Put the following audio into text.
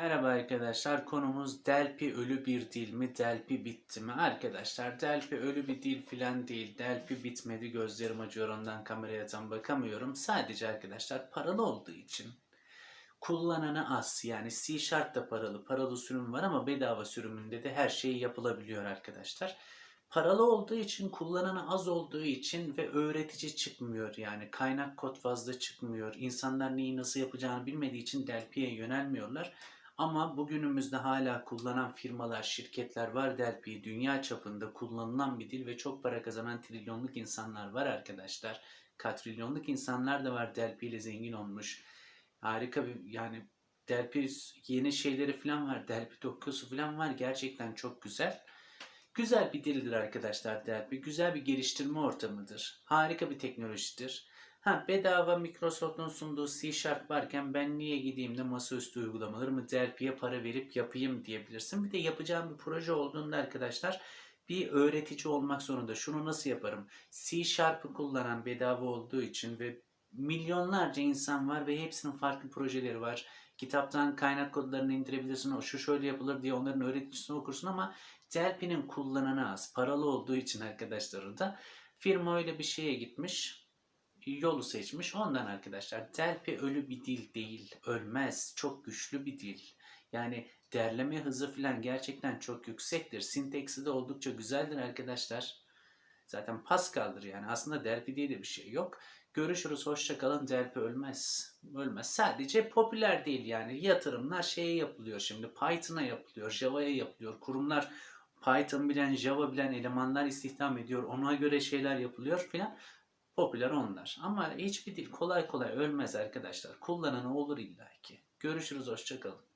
Merhaba arkadaşlar. Konumuz Delphi ölü bir dil mi? Delphi bitti mi? Arkadaşlar Delphi ölü bir dil filan değil. Delphi bitmedi. Gözlerim acıyor ondan kameraya tam bakamıyorum. Sadece arkadaşlar paralı olduğu için kullananı az. Yani C Sharp da paralı. Paralı sürüm var ama bedava sürümünde de her şey yapılabiliyor arkadaşlar. Paralı olduğu için, kullananı az olduğu için ve öğretici çıkmıyor yani. Kaynak kod fazla çıkmıyor. İnsanlar neyi nasıl yapacağını bilmediği için Delphi'ye yönelmiyorlar. Ama bugünümüzde hala kullanan firmalar, şirketler var Delphi. Dünya çapında kullanılan bir dil ve çok para kazanan trilyonluk insanlar var arkadaşlar. Katrilyonluk insanlar da var Delphi ile zengin olmuş. Harika bir yani Delphi yeni şeyleri falan var. Delphi dokusu falan var. Gerçekten çok güzel. Güzel bir dildir arkadaşlar Delphi. Güzel bir geliştirme ortamıdır. Harika bir teknolojidir. Ha bedava Microsoft'un sunduğu C Sharp varken ben niye gideyim de masaüstü uygulamaları mı Delphi'ye para verip yapayım diyebilirsin. Bir de yapacağım bir proje olduğunda arkadaşlar bir öğretici olmak zorunda. Şunu nasıl yaparım? C Sharp'ı kullanan bedava olduğu için ve milyonlarca insan var ve hepsinin farklı projeleri var. Kitaptan kaynak kodlarını indirebilirsin. O şu şöyle yapılır diye onların öğreticisini okursun ama Delphi'nin kullananı az. Paralı olduğu için arkadaşlar da firma öyle bir şeye gitmiş. Yolu seçmiş. Ondan arkadaşlar Delphi ölü bir dil değil. Ölmez. Çok güçlü bir dil. Yani derleme hızı falan gerçekten çok yüksektir. Sinteksi de oldukça güzeldir arkadaşlar. Zaten Pascal'dır yani. Aslında Delphi diye de bir şey yok. Görüşürüz. Hoşça kalın. Delphi ölmez. Ölmez. Sadece popüler değil yani. Yatırımlar şeye yapılıyor şimdi. Python'a yapılıyor. Java'ya yapılıyor. Kurumlar Python bilen, Java bilen elemanlar istihdam ediyor. Ona göre şeyler yapılıyor filan. Popüler onlar. Ama hiçbir dil kolay kolay ölmez arkadaşlar. Kullananı olur illaki. Görüşürüz. Hoşça kalın.